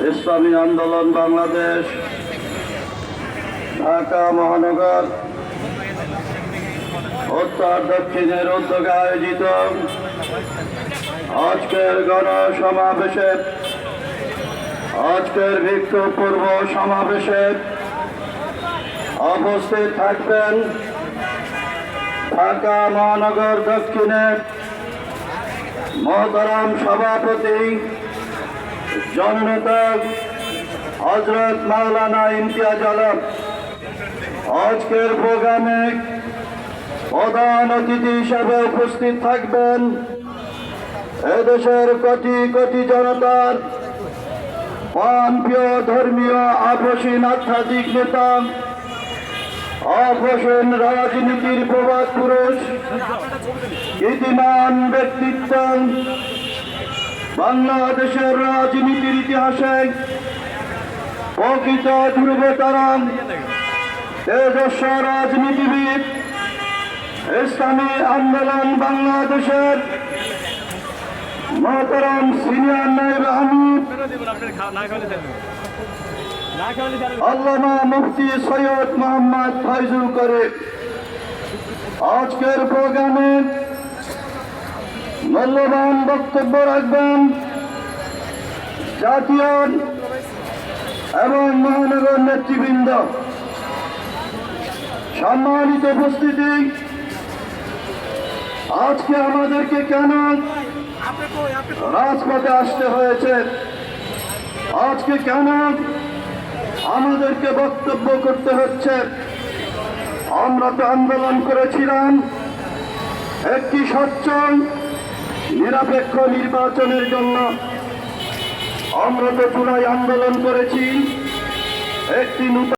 ইসলামী আন্দোলন বাংলাদেশ, ঢাকা মহানগর, উত্তর দক্ষিণের উদ্যোগে আয়োজিত আজকের গণসমাবেশে, আজকের বিক্ষোভ পূর্ব সমাবেশে উপস্থিত থাকবেন ঢাকা মহানগর দক্ষিণের মহতারাম সভাপতি জননেতা হজরত মাওলানা ইমতিয়াজ আলম। আজকের প্রোগ্রামে প্রধান অতিথি হিসাবে উপস্থিত থাকবেন এদেশের কোটি কোটি জনতার প্রিয় ধর্মীয় আবসীন আধ্যাত্মিক নেতা অবসন রাজনীতির প্রবাদ পুরুষ, কীর্তিমান ব্যক্তিত্ব বাংলাদেশের রাজনীতির ইতিহাসে প্রকৃত ধ্রুবতারাম তেজস্ব রাজনীতিবিদ ইসলামী আন্দোলন বাংলাদেশের মহতরম সিনিয়র নাইব আমির আল্লামা মুফতি সৈয়দ মোহাম্মদ ফাইজুল করে আজকের প্রোগ্রামে মূল্যবান বক্তব্য রাখবেন। জাতীয় এবং মহানগর নেতৃবৃন্দ। সম্মানিত উপস্থিতি, আজকে আমাদেরকে কেন রাজপথে আসতে হয়েছে? আজকে কেন আমাদেরকে বক্তব্য করতে হচ্ছে? আমরা তো আন্দোলন করেছিলাম। একটি সচ্ছল নিরপেক্ষ নির্বাচনের জন্য আমরা তো জুলাই আন্দোলন করেছি। একটি নূতন